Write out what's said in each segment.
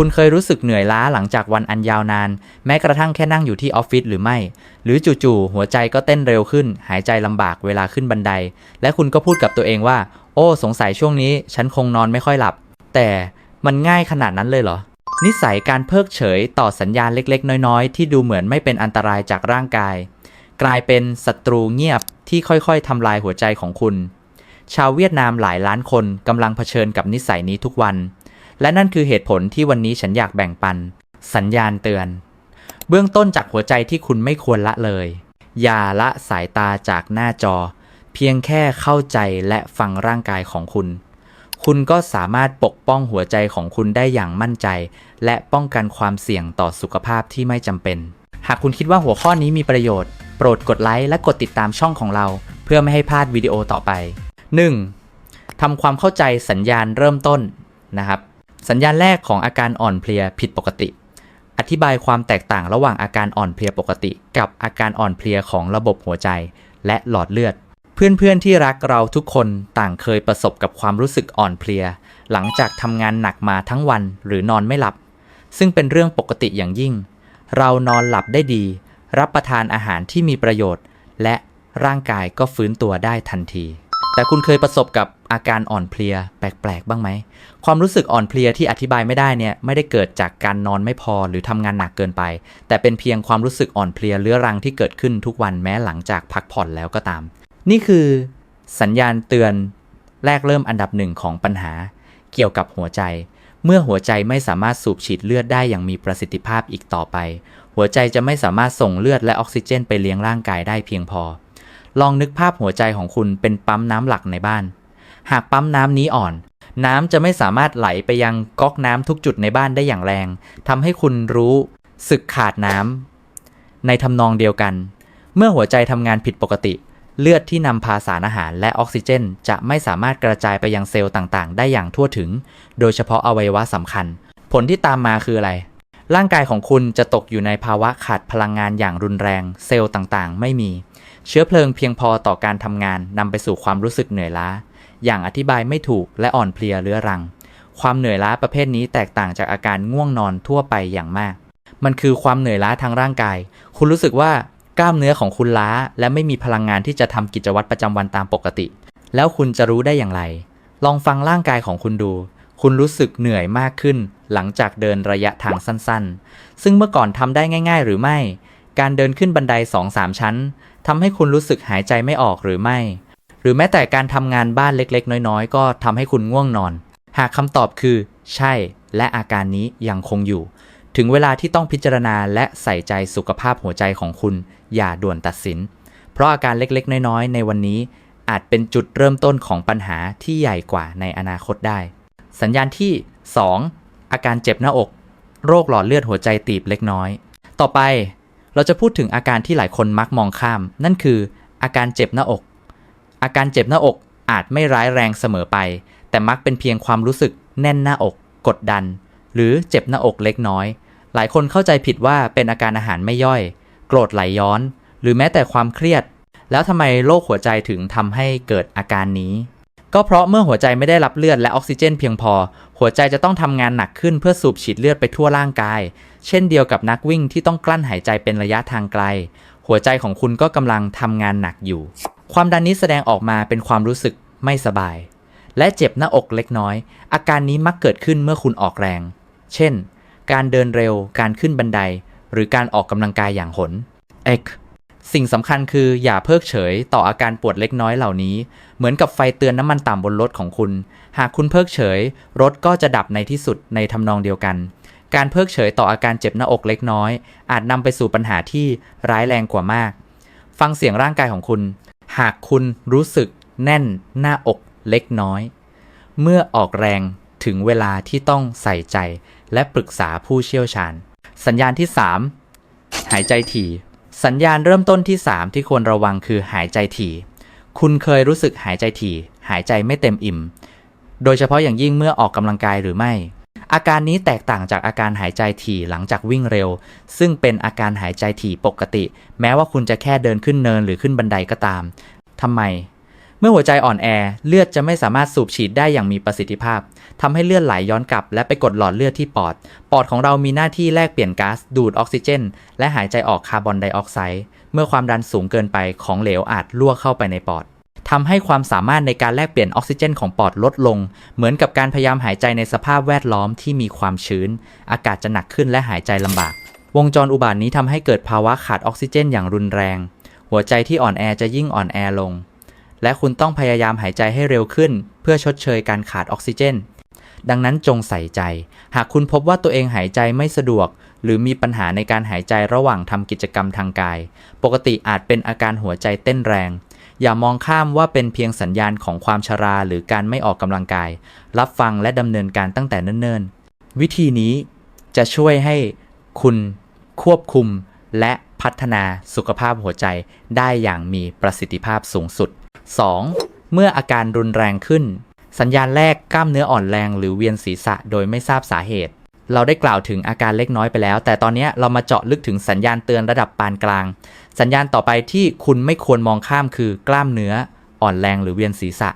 คุณเคยรู้สึกเหนื่อยล้าหลังจากวันอันยาวนาน แม้กระทั่งแค่นั่งอยู่ที่ออฟฟิศหรือไม่ หรือจู่ๆหัวใจก็เต้นเร็วขึ้น หายใจลำบากเวลาขึ้นบันได และคุณก็พูดกับตัวเองว่า โอ้ สงสัยช่วงนี้ ฉันคงนอนไม่ค่อยหลับ แต่มันง่ายขนาดนั้นเลยเหรอ นิสัยการเพิกเฉยต่อสัญญาณเล็กๆ น้อยๆ ที่ดูเหมือนไม่เป็นอันตรายจากร่างกาย กลายเป็นศัตรูเงียบที่ค่อยๆทำลายหัวใจของคุณ ชาวเวียดนามหลายล้านคนกำลังเผชิญกับนิสัยนี้ทุกวัน และนั่นคือเหตุผลที่วันนี้ฉันอยากแบ่งปัน สัญญาณเตือน เบื้องต้นจากหัวใจที่คุณไม่ควรละเลย อย่าละสายตาจากหน้าจอ เพียงแค่เข้าใจและฟังร่างกายของคุณ คุณก็สามารถปกป้องหัวใจของคุณได้อย่างมั่นใจ และป้องกันความเสี่ยงต่อสุขภาพที่ไม่จำเป็น หากคุณคิดว่าหัวข้อนี้มีประโยชน์ โปรดกดไลค์และกดติดตามช่องของเรา เพื่อไม่ให้พลาดวิดีโอต่อไป 1. ทำความเข้าใจสัญญาณเริ่มต้นนะครับ สัญญาณแรกของอาการอ่อนเพลียผิดปกติ อธิบายความแตกต่างระหว่างอาการอ่อนเพลียปกติ กับอาการอ่อนเพลียของระบบหัวใจ และหลอดเลือด เพื่อนๆที่รักเราทุกคนต่างเคยประสบกับความรู้สึกอ่อนเพลีย หลังจากทำงานหนักมาทั้งวันหรือนอนไม่หลับ ซึ่งเป็นเรื่องปกติอย่างยิ่ง เรานอนหลับได้ดี รับประทานอาหารที่มีประโยชน์ และร่างกายก็ฟื้นตัวได้ทันที แต่คุณเคยประสบกับอาการอ่อนเพลียแปลกๆ บ้างไหม ความรู้สึกอ่อนเพลียที่อธิบายไม่ได้เนี่ยไม่ได้เกิดจากการนอนไม่พอหรือทำงานหนักเกินไป แต่เป็นเพียงความรู้สึกอ่อนเพลียเรื้อรังที่เกิดขึ้นทุกวันแม้หลังจากพักผ่อนแล้วก็ตาม นี่คือสัญญาณเตือนแรกเริ่มอันดับหนึ่งของปัญหา เกี่ยวกับหัวใจ เมื่อหัวใจไม่สามารถสูบฉีดเลือดได้อย่างมีประสิทธิภาพอีกต่อไป หัวใจจะไม่สามารถส่งเลือดและออกซิเจนไปเลี้ยงร่างกายได้เพียงพอ ลองนึกภาพหัวใจของคุณเป็นปั๊มน้ำหลักในบ้าน หากปั๊มน้ำนี้อ่อน น้ำจะไม่สามารถไหลไปยังก๊อกน้ำทุกจุดในบ้านได้อย่างแรงทำให้คุณรู้สึกขาดน้ำในทำนองเดียวกัน เมื่อหัวใจทำงานผิดปกติ เลือดที่นำพาสารอาหารและออกซิเจน จะไม่สามารถกระจายไปยังเซลล์ต่างๆ ได้อย่างทั่วถึง โดยเฉพาะอวัยวะสำคัญ ผลที่ตามมาคืออะไรร่างกายของคุณจะตกอยู่ในภาวะขาดพลังงานอย่างรุนแรง เซลล์ต่างๆ ไม่มี เชื้อเพลิงเพียงพอต่อการทำงานนำไปสู่ความรู้สึกเหนื่อยล้า อย่างอธิบายไม่ถูกและอ่อนเพลียเรื้อรัง ความเหนื่อยล้าประเภทนี้แตกต่างจากอาการง่วงนอนทั่วไปอย่างมาก มันคือความเหนื่อยล้าทางร่างกาย คุณรู้สึกว่ากล้ามเนื้อของคุณล้า และไม่มีพลังงานที่จะทำกิจวัตรประจำวันตามปกติ แล้วคุณจะรู้ได้อย่างไร ลองฟังร่างกายของคุณดู คุณรู้สึกเหนื่อยมากขึ้น หลังจากเดินระยะทางสั้นๆ ซึ่งเมื่อก่อนทำได้ง่าย ๆ หรือไม่ การเดินขึ้นบันได2-3ชั้น ทำให้คุณรู้สึกหายใจไม่ออกหรือไม่ หรือแม้แต่การทำงานบ้านเล็กๆ น้อยๆ ก็ทำให้คุณง่วงนอน หากคำตอบคือ ใช่ และอาการนี้ยังคงอยู่ ถึงเวลาที่ต้องพิจารณาและใส่ใจสุขภาพหัวใจของคุณ อย่าด่วนตัดสิน เพราะอาการเล็กๆ น้อยๆ ในวันนี้ อาจเป็นจุดเริ่มต้นของปัญหาที่ใหญ่กว่าในอนาคตได้ สัญญาณที่ 2 อาการเจ็บหน้าอก โรคหลอดเลือดหัวใจตีบเล็กน้อย ต่อไป เราจะพูดถึงอาการที่หลายคนมักมองข้าม นั่นคืออาการเจ็บหน้าอก อาการเจ็บหน้าอกอาจไม่ร้ายแรงเสมอไป แต่มักเป็นเพียงความรู้สึกแน่นหน้าอก กดดัน หรือเจ็บหน้าอกเล็กน้อย หลายคนเข้าใจผิดว่าเป็นอาการอาหารไม่ย่อย โกรธไหลย้อน หรือแม้แต่ความเครียด แล้วทำไมโรคหัวใจถึงทำให้เกิดอาการนี้ ก็เพราะเมื่อหัวใจไม่ได้รับเลือดและออกซิเจนเพียงพอ หัวใจจะต้องทำงานหนักขึ้นเพื่อสูบฉีดเลือดไปทั่วร่างกาย เช่นเดียวกับนักวิ่งที่ต้องกลั้นหายใจเป็นระยะทางไกล หัวใจของคุณก็กำลังทำงานหนักอยู่ ความดันนี้แสดงออกมาเป็นความรู้สึกไม่สบาย และเจ็บหน้าอกเล็กน้อย อาการนี้มักเกิดขึ้นเมื่อคุณออกแรง เช่น การเดินเร็ว การขึ้นบันได หรือการออกกำลังกายอย่างหน X สิ่งสำคัญคืออย่าเพิกเฉยต่ออาการปวดเล็กน้อยเหล่านี้ เหมือนกับไฟเตือนน้ำมันต่ำบนรถของคุณ หากคุณเพิกเฉย รถก็จะดับในที่สุดในทำนองเดียวกัน การเพิกเฉยต่ออาการเจ็บหน้าอกเล็กน้อย อาจนำไปสู่ปัญหาที่ร้ายแรงกว่ามาก ฟังเสียงร่างกายของคุณ หากคุณรู้สึกแน่นหน้าอกเล็กน้อย เมื่อออกแรงถึงเวลาที่ต้องใส่ใจและปรึกษาผู้เชี่ยวชาญ สัญญาณที่ 3 หายใจถี่ สัญญาณเริ่มต้นที่ 3 ที่ควรระวังคือหายใจถี่ คุณเคยรู้สึกหายใจถี่ หายใจไม่เต็มอิ่ม โดยเฉพาะอย่างยิ่งเมื่อออกกำลังกายหรือไม่ อาการนี้แตกต่างจากอาการหายใจถี่หลังจากวิ่งเร็ว ซึ่งเป็นอาการหายใจถี่ปกติ แม้ว่าคุณจะแค่เดินขึ้นเนินหรือขึ้นบันไดก็ตามทำไม เมื่อหัวใจอ่อนแอเลือดจะไม่สามารถสูบฉีดได้อย่างมีประสิทธิภาพทำให้เลือดไหลย้อนกลับ และไปกดหลอดเลือดที่ปอด ปอดของเรามีหน้าที่แลกเปลี่ยนก๊าซดูดออกซิเจน และหายใจออกคาร์บอนไดออกไซด์เมื่อความดันสูงเกินไปของเหลวอาจรั่วเข้าไปในปอดทำให้ความสามารถในการแลกเปลี่ยนออกซิเจนของปอดลดลง เหมือนกับการพยายามหายใจในสภาพแวดล้อมที่มีความชื้น อากาศจะหนักขึ้นและหายใจลำบาก วงจรอุบาทนี้ทำให้เกิดภาวะขาดออกซิเจนอย่างรุนแรง หัวใจที่อ่อนแอจะยิ่งอ่อนแอลง และคุณต้องพยายามหายใจให้เร็วขึ้น เพื่อชดเชยการขาดออกซิเจน ดังนั้นจงใส่ใจ หากคุณพบว่าตัวเองหายใจไม่สะดวก หรือมีปัญหาในการหายใจระหว่างทำกิจกรรมทางกาย ปกติอาจเป็นอาการหัวใจเต้นแรง อย่ามองข้ามว่าเป็นเพียงสัญญาณของความชราหรือการไม่ออกกำลังกาย รับฟังและดำเนินการตั้งแต่เนิ่นๆ วิธีนี้จะช่วยให้คุณควบคุมและพัฒนาสุขภาพหัวใจได้อย่างมีประสิทธิภาพสูงสุด 2. เมื่ออาการรุนแรงขึ้น สัญญาณแรกกล้ามเนื้ออ่อนแรงหรือเวียนศีรษะโดยไม่ทราบสาเหตุ เราได้กล่าวถึงอาการเล็กน้อยไปแล้ว แต่ตอนนี้เรามาเจาะลึกถึงสัญญาณเตือนระดับปานกลาง สัญญาณต่อไปที่คุณไม่ควรมองข้ามคือกล้ามเนื้ออ่อนแรงหรือเวียนศีรษะ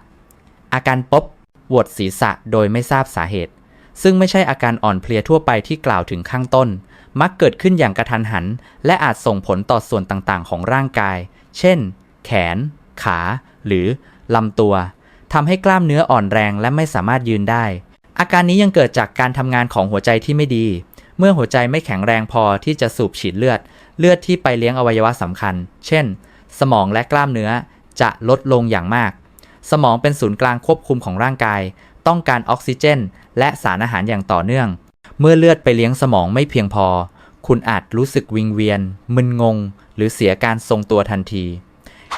อาการปบปวดศีรษะโดยไม่ทราบสาเหตุ ซึ่งไม่ใช่อาการอ่อนเพลียทั่วไปที่กล่าวถึงข้างต้น มักเกิดขึ้นอย่างกระทันหัน และอาจส่งผลต่อส่วนต่างๆ ของร่างกาย เช่น แขน ขา หรือลำตัวทำให้กล้ามเนื้ออ่อนแรงและไม่สามารถยืนได้ อาการนี้ยังเกิดจากการทำงานของหัวใจที่ไม่ดี เมื่อหัวใจไม่แข็งแรงพอที่จะสูบฉีดเลือด เลือดที่ไปเลี้ยงอวัยวะสำคัญ เช่น สมองและกล้ามเนื้อจะลดลงอย่างมาก สมองเป็นศูนย์กลางควบคุมของร่างกาย ต้องการออกซิเจน และสารอาหารอย่างต่อเนื่อง เมื่อเลือดไปเลี้ยงสมองไม่เพียงพอ คุณอาจรู้สึกวิงเวียน มึนงง หรือเสียการทรงตัวทันที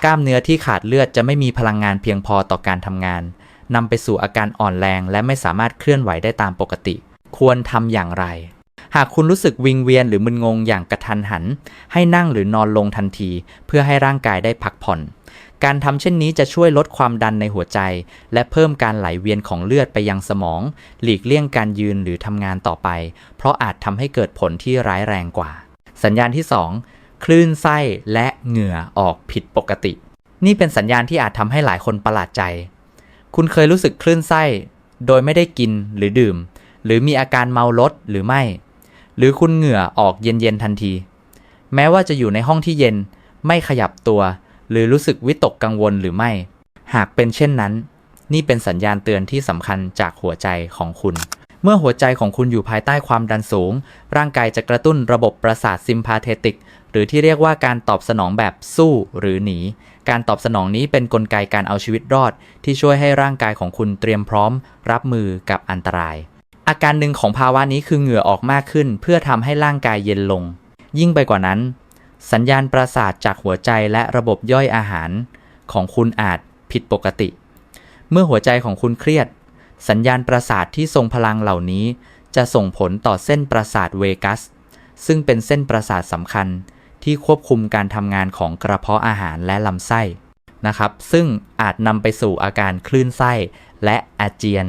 กล้ามเนื้อที่ขาดเลือดจะไม่มีพลังงานเพียงพอต่อการทำงานนำไปสู่อาการอ่อนแรง และไม่สามารถเคลื่อนไหวได้ตามปกติ ควรทำอย่างไร หากคุณรู้สึกวิงเวียนหรือมึนงงอย่างกระทันหัน ให้นั่งหรือนอนลงทันที เพื่อให้ร่างกายได้พักผ่อน การทำเช่นนี้จะช่วยลดความดันในหัวใจ และเพิ่มการไหลเวียนของเลือดไปยังสมอง หลีกเลี่ยงการยืนหรือทำงานต่อไป เพราะอาจทำให้เกิดผลที่ร้ายแรงกว่า สัญญาณที่ 2 คลื่นไส้และเหงื่อออกผิดปกติ นี่เป็นสัญญาณที่อาจทำให้หลายคนประหลาดใจ คุณเคยรู้สึกคลื่นไส้ โดยไม่ได้กินหรือดื่ม หรือมีอาการเมารถหรือไม่ หรือคุณเหงื่อออกเย็นๆทันที แม้ว่าจะอยู่ในห้องที่เย็น ไม่ขยับตัว หรือรู้สึกวิตกกังวลหรือไม่ หากเป็นเช่นนั้น นี่เป็นสัญญาณเตือนที่สำคัญจากหัวใจของคุณเมื่อหัวใจของคุณอยู่ภายใต้ความดันสูง ร่างกายจะกระตุ้นระบบประสาทซิมพาเทติก หรือที่เรียกว่าการตอบสนองแบบสู้หรือหนี การตอบสนองนี้เป็นนกลไกการเอาชีวิตรอด ที่ช่วยให้ร่างกายของคุณเตรียมพร้อม รับมือกับอันตราย อาการหนึ่งของภาวะนี้คือเหงื่อออกมากขึ้น เพื่อทำให้ร่างกายเย็นลง ยิ่งไปกว่านั้น สัญญาณประสาทจากหัวใจและระบบย่อยอาหาร ของคุณอาจผิดปกติ เมื่อหัวใจของคุณเครียด สัญญาณประสาทที่ทรงพลังเหล่านี้ จะส่งผลต่อเส้นประสาทเวกัส ซึ่งเป็นเส้นประสาทสำคัญ ที่ควบคุมการทำงานของกระเพาะอาหารและลำไส้นะครับ ซึ่งอาจนำไปสู่อาการคลื่นไส้และอาเจียน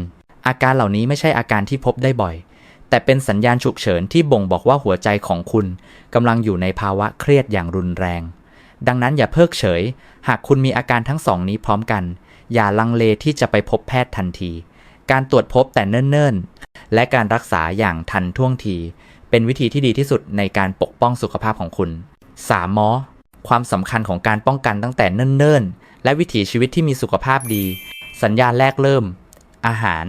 อาการเหล่านี้ไม่ใช่อาการที่พบได้บ่อย แต่เป็นสัญญาณฉุกเฉินที่บ่งบอกว่าหัวใจของคุณกำลังอยู่ในภาวะเครียดอย่างรุนแรง ดังนั้นอย่าเพิกเฉย หากคุณมีอาการทั้งสองนี้พร้อมกัน อย่าลังเลที่จะไปพบแพทย์ทันที การตรวจพบแต่เนิ่นๆ และการรักษาอย่างทันท่วงที เป็นวิธีที่ดีที่สุดในการปกป้องสุขภาพของคุณ 3. มอความสำคัญของการป้องกันตั้งแต่เนิ่นๆ และวิถีชีวิตที่มีสุขภาพดี สัญญาณแรกเริ่ม อาหาร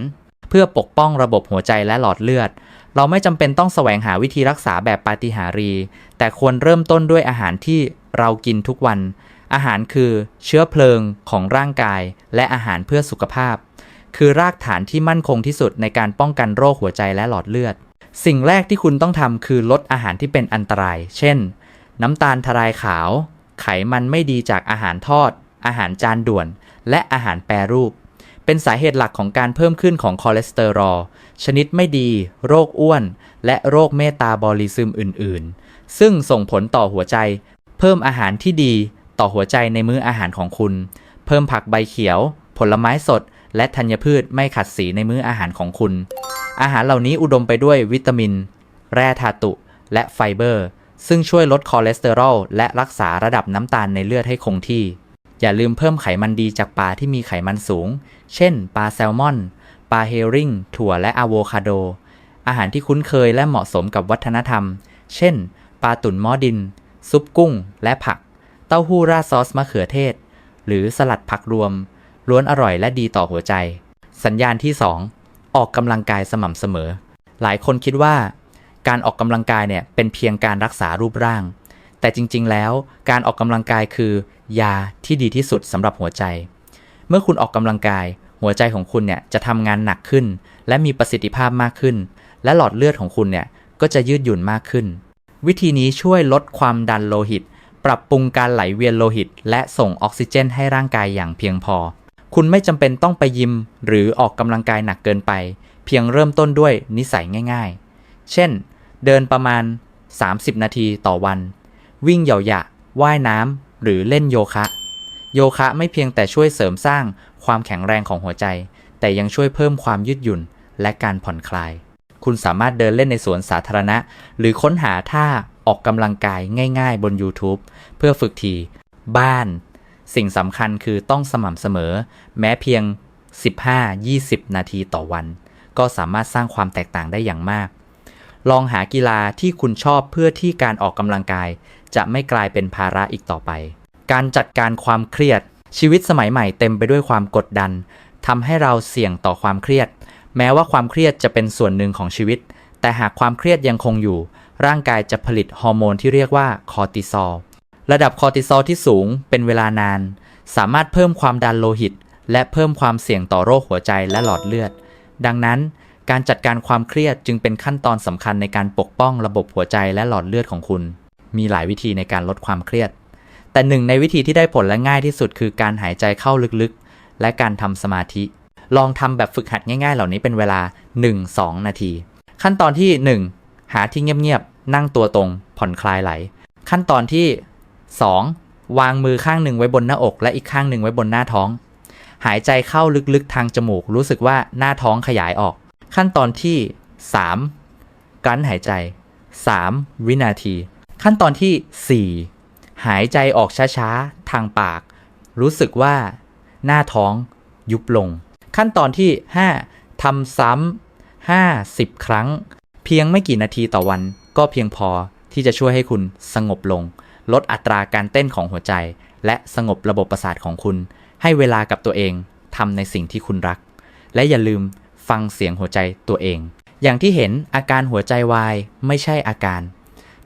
เพื่อปกป้องระบบหัวใจและหลอดเลือด เราไม่จำเป็นต้องแสวงหาวิธีรักษาแบบปาฏิหาริย์แต่ควรเริ่มต้นด้วยอาหารที่เรากินทุกวัน อาหารคือเชื้อเพลิงของร่างกาย และอาหารเพื่อสุขภาพ คือรากฐานที่มั่นคงที่สุดในการป้องกันโรคหัวใจและหลอดเลือด สิ่งแรกที่คุณต้องทำคือลดอาหารที่เป็นอันตราย เช่น น้ำตาลทรายขาว ไขมันไม่ดีจากอาหารทอด อาหารจานด่วน และอาหารแปรรูป เป็นสาเหตุหลักของการเพิ่มขึ้นของคอเลสเตอรอลชนิดไม่ดี โรคอ้วน และโรคเมตาบอลิซึมอื่น ๆ ซึ่งส่งผลต่อหัวใจ เพิ่มอาหารที่ดีต่อหัวใจในมื้ออาหารของคุณ เพิ่มผักใบเขียว ผลไม้สด และธัญพืชไม่ขัดสีในมื้ออาหารของคุณ อาหารเหล่านี้อุดมไปด้วยวิตามิน แร่ธาตุ และไฟเบอร์ ซึ่งช่วยลดคอเลสเตอรอลและรักษาระดับน้ำตาลในเลือดให้คงที่ อย่าลืมเพิ่มไขมันดีจากปลาที่มีไขมันสูง เช่น ปลาแซลมอน ปลาเฮริงถั่วและอะโวคาโด อาหารที่คุ้นเคยและเหมาะสมกับวัฒนธรรม เช่น ปลาตุ๋นหม้อดิน ซุปกุ้ง และผัก เต้าหู้ราดซอสมะเขือเทศ หรือสลัดผักรวม ล้วนอร่อยและดีต่อหัวใจ สัญญาณที่ 2 ออกกำลังกายสม่ำเสมอ หลายคนคิดว่า การออกกำลังกายเนี่ยเป็นเพียงการรักษารูปร่าง แต่จริง ๆ แล้วการออกกำลังกายคือยาที่ดีที่สุดสำหรับหัวใจ เมื่อคุณออกกำลังกาย หัวใจของคุณเนี่ยจะทำงานหนักขึ้น และมีประสิทธิภาพมากขึ้น และหลอดเลือดของคุณเนี่ยก็จะยืดหยุ่นมากขึ้น วิธีนี้ช่วยลดความดันโลหิต ปรับปรุงการไหลเวียนโลหิต และส่งออกซิเจนให้ร่างกายอย่างเพียงพอ คุณไม่จำเป็นต้องไปยิม หรือออกกำลังกายหนักเกินไป เพียงเริ่มต้นด้วยนิสัยง่าย ๆ เช่น เดินประมาณ 30 นาทีต่อวัน วิ่งเหยาหยะว่ายน้ำหรือเล่นโยคะ โยคะไม่เพียงแต่ช่วยเสริมสร้างความแข็งแรงของหัวใจ แต่ยังช่วยเพิ่มความยืดหยุ่นและการผ่อนคลาย คุณสามารถเดินเล่นในสวนสาธารณะ หรือค้นหาท่าออกกำลังกายง่าย ๆ บน YouTube เพื่อฝึกที บ้าน สิ่งสำคัญคือต้องสม่ำเสมอ แม้เพียง 15-20 นาทีต่อวัน ก็สามารถสร้างความแตกต่างได้อย่างมาก ลองหากีฬาที่คุณชอบเพื่อที่การออกกำลังกาย จะไม่กลายเป็นภาระอีกต่อไป การจัดการความเครียด ชีวิตสมัยใหม่เต็มไปด้วยความกดดันทำให้เราเสี่ยงต่อความเครียด แม้ว่าความเครียดจะเป็นส่วนหนึ่งของชีวิต แต่หากความเครียดยังคงอยู่ ร่างกายจะผลิตฮอร์โมนที่เรียกว่าคอร์ติซอลระดับคอร์ติซอลที่สูงเป็นเวลานาน สามารถเพิ่มความดันโลหิต และเพิ่มความเสี่ยงต่อโรคหัวใจและหลอดเลือด ดังนั้น การจัดการความเครียดจึงเป็นขั้นตอนสำคัญในการปกป้องระบบหัวใจและหลอดเลือดของคุณ มีหลายวิธีในการลดความเครียด แต่หนึ่งในวิธีที่ได้ผลและง่ายที่สุดคือการหายใจเข้าลึกๆ และการทำสมาธิ ลองทำแบบฝึกหัดง่ายๆ เหล่านี้เป็นเวลา 1-2 นาที ขั้นตอนที่ 1 หาที่เงียบๆ นั่งตัวตรง ผ่อนคลายไหล ขั้นตอนที่ 2. วางมือข้างหนึ่งไว้บนหน้าอก และอีกข้างหนึ่งไว้บนหน้าท้อง หายใจเข้าลึกๆ ทางจมูก รู้สึกว่าหน้าท้องขยายออก ขั้นตอนที่ 3. กลั้นหายใจ 3 วินาที ขั้นตอนที่ 4 หายใจออกช้าๆ ทางปาก รู้สึกว่าหน้าท้องยุบลง ขั้นตอนที่ 5ทำซ้ำ50 ครั้ง เพียงไม่กี่นาทีต่อวัน ก็เพียงพอที่จะช่วยให้คุณสงบลง ลดอัตราการเต้นของหัวใจ และสงบระบบประสาทของคุณ ให้เวลากับตัวเองทำในสิ่งที่คุณรัก และอย่าลืม ฟังเสียงหัวใจตัวเอง อย่างที่เห็นอาการหัวใจวายไม่ใช่อาการ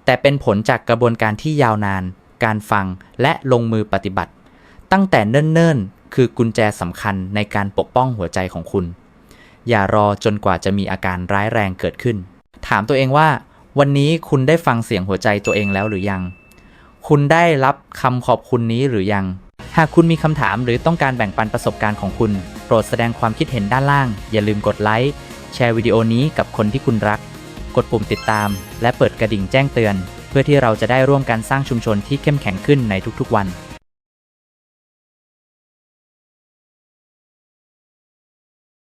แต่เป็นผลจากกระบวนการที่ยาวนาน การฟังและลงมือปฏิบัติ ตั้งแต่เนิ่นๆ คือกุญแจสำคัญในการปกป้องหัวใจของคุณ อย่ารอจนกว่าจะมีอาการร้ายแรงเกิดขึ้น ถามตัวเองว่า วันนี้คุณได้ฟังเสียงหัวใจตัวเองแล้วหรือยัง คุณได้รับคำขอบคุณนี้หรือยัง หากคุณมีคำถามหรือต้องการแบ่งปันประสบการณ์ของคุณ ปรดแสดงความคิดเห็นด้านล่าง อย่าลืมกดไลค์แชร์วิดีโอนี้กับคนที่คุณรัก กดปุ่มติดตาม และเปิดกระดิ่งแจ้งเตือน เพื่อที่เราจะได้ร่วมกันสร้างชุมชนที่เข้มแข็งขึ้นในทุกๆวัน